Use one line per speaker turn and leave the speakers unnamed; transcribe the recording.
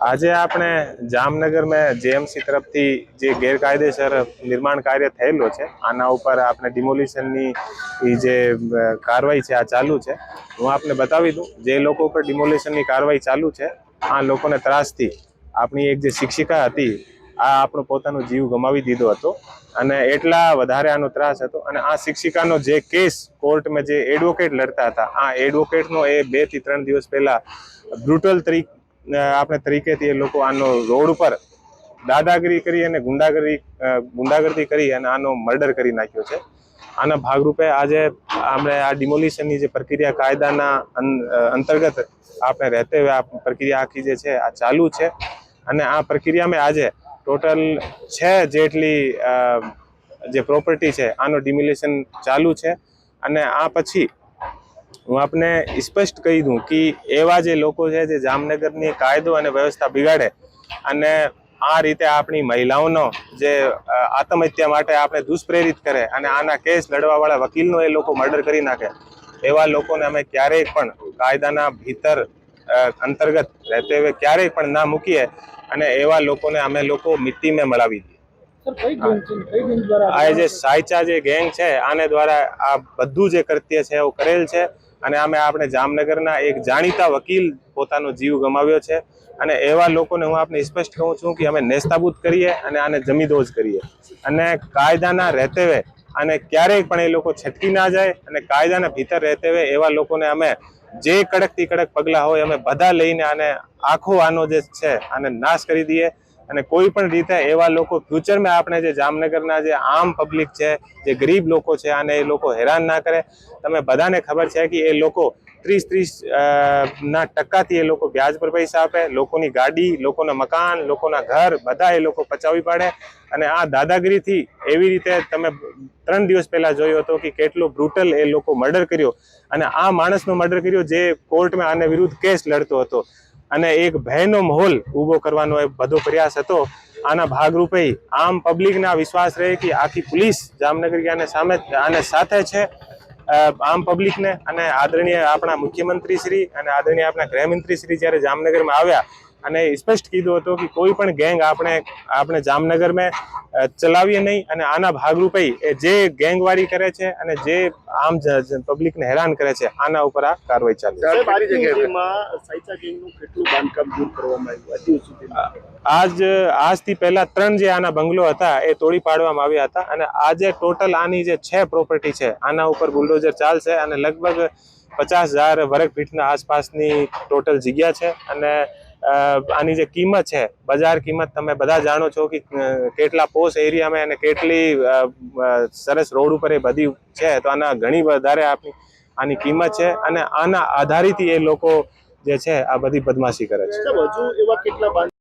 આજે આપણે જામનગરમાં જેએમસી તરફથી જે ગેરકાયદેસર નિર્માણ કાર્ય થયેલો છે, આના ઉપર આપણે ડિમોલિશનની જે કાર્યવાહી છે, આ ચાલુ છે. હું આપને બતાવી દઉં, જે લોકો ઉપર ડિમોલિશનની કાર્યવાહી ચાલુ છે, આ લોકોને ત્રાસથી આપણી એક જે શિક્ષિકા હતી, આ આપણો પોતાનો જીવ ગમાવી દીધો હતો અને એટલા વધારે આનો ત્રાસ હતો અને આ શિક્ષિકાનો જે કેસ કોર્ટમાં જે એડવોકેટ લડતા હતા, આ એડવોકેટનો એ બેથી ત્રણ દિવસ પહેલા બ્રુટલ તરીકે આપણે તરીકેથી એ લોકો આનો રોડ ઉપર દાદાગીરી કરી અને ગુંડાગીરી ગુંડાગર્દી કરી અને આનો મર્ડર કરી નાખ્યો છે. આના ભાગરૂપે આજે આપણે આ ડિમોલિશનની જે પ્રક્રિયા કાયદાના અંતર્ગત આપણે રહેતે હોય આ પ્રક્રિયા આખી જે છે, આ ચાલુ છે. અને આ પ્રક્રિયામાં આજે ટોટલ છે જેટલી જે પ્રોપર્ટી છે, આનો ડિમોલિશન ચાલુ છે. અને આ પછી હું આપને સ્પષ્ટ કહી દઉં કે એવા જે લોકો છે જે જામનગરની કાયદો અને વ્યવસ્થા બિગાડે અને આ રીતે આપણી મહિલાઓનો જે આત્મહત્યા માટે આપણે દુષ્પ્રેરિત કરે અને આના કેસ લડવાવાળા વકીલનો એ લોકો મર્ડર કરી નાખે એવા લોકોને અમે ક્યારેય પણ કાયદાના ભીતર અંતર્ગત રહેતે હવે ક્યારેય પણ ના મૂકીએ અને એવા લોકોને અમે લોકો મિટ્ટીમાં મળાવી દઈએ. આ જે સાયચા જે ગેંગ છે આને દ્વારા આ બધું જે કૃત્ય છે એવું કરેલ છે અને અમે આપણે જામનગરના એક જાણીતા વકીલ પોતાનો જીવ ગમાવ્યો છે. અને એવા લોકોને હું આપને સ્પષ્ટ કહું છું કે અમે નેસ્તાબૂત કરીએ અને આને જમીદોજ કરીએ. અને કાયદાના રહેતે હુए અને ક્યારેય પણ એ લોકો છટકી ના જાય અને કાયદાના ભીતર રહેતે હુए એવા લોકોને અમે જે કડકથી કડક પગલાં હોય અમે બધા લઈને આને આખો આનો જે છે આને નાશ કરી દઈએ. અને કોઈ પણ રીતે એવા લોકો ફ્યુચરમાં આપણે જે જામનગરના જે આમ પબ્લિક છે, જે ગરીબ લોકો છે, આને એ લોકો હેરાન ના કરે. તમે બધાને ખબર છે કે એ લોકો ત્રીસ ત્રીસ ના ટકાથી એ લોકો વ્યાજ પર પૈસા આપે. લોકોની ગાડી, લોકોના મકાન, લોકોના ઘર, બધા એ લોકો પચાવી પાડે. અને આ દાદાગીરીથી એવી રીતે તમે ત્રણ દિવસ પહેલાં જોયો હતો કે કેટલો બ્રુટલ એ લોકો મર્ડર કર્યો. અને આ માણસનો મર્ડર કર્યો જે કોર્ટમાં આને વિરુદ્ધ કેસ લડતો હતો. અને એક ભયનો માહોલ ઊભો કરવાનો એ બધો પ્રયાસ હતો. આના ભાગરૂપે આમ પબ્લિકના વિશ્વાસ રહે કે આખી પોલીસ જામનગર આને સામે આને સાથે છે. આમ પબ્લિકને અને આદરણીય આપણા મુખ્યમંત્રી શ્રી અને આદરણીય આપણા ગૃહમંત્રી શ્રી જ્યારે જામનગરમાં આવ્યા અને સ્પષ્ટ કીધું હતું કે કોઈ પણ ગેંગ આપણે આપણે જામનગરમાં મેં ચલાવીએ નહીં અને આના ભાગરૂપે એ જે ગેંગવારી કરે છે અને જે આમ પબ્લિકને હેરાન કરે છે આના ઉપર આ કાર્યવાહી ચાલુ છે. આજ આજથી પહેલા ત્રણ જે આના બંગલો હતા એ તોડી પાડવામાં આવ્યા હતા અને આજે ટોટલ આની જે છે પ્રોપર્ટી છે આના ઉપર બુલડોઝર ચાલશે અને લગભગ પચાસ હજાર વર્ગ ફીટના આસપાસની ટોટલ જગ્યા છે અને આની જે કિંમત છે, બજાર કિંમત તમે બધા જાણો છો કે કેટલા પોસ એરિયામાં અને કેટલી સરસ રોડ ઉપર એ બધી છે, તો આના ઘણી વધારે આપણી આની કિંમત છે અને આના આધારિત એ લોકો જે છે, આ બધી બદમાશી કરે છે.